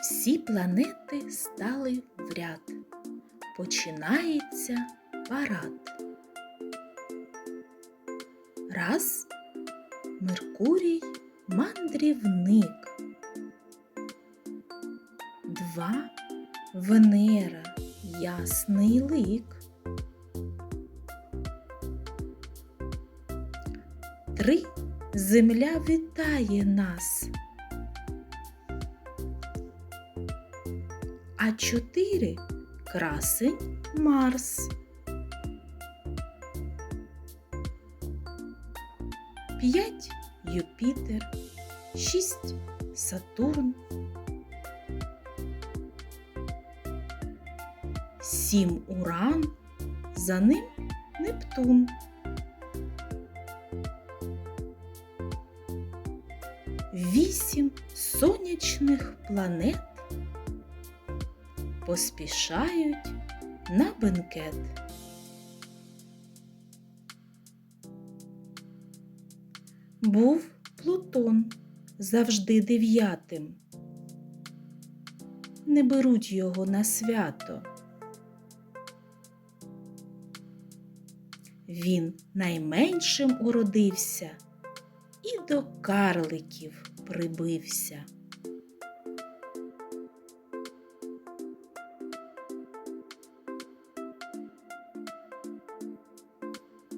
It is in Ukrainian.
Всі планети стали в ряд. Починається парад. Раз Меркурій мандрівник. Два Венера ясний лик. Три Земля вітає нас. А чотири красень Марс. П'ять Юпітер, шість Сатурн, сім Уран, за ним Нептун. Вісім сонячних планет поспішають на бенкет. Був Плутон завжди дев'ятим. Не беруть його на свято. Він найменшим уродився і до карликів прибився.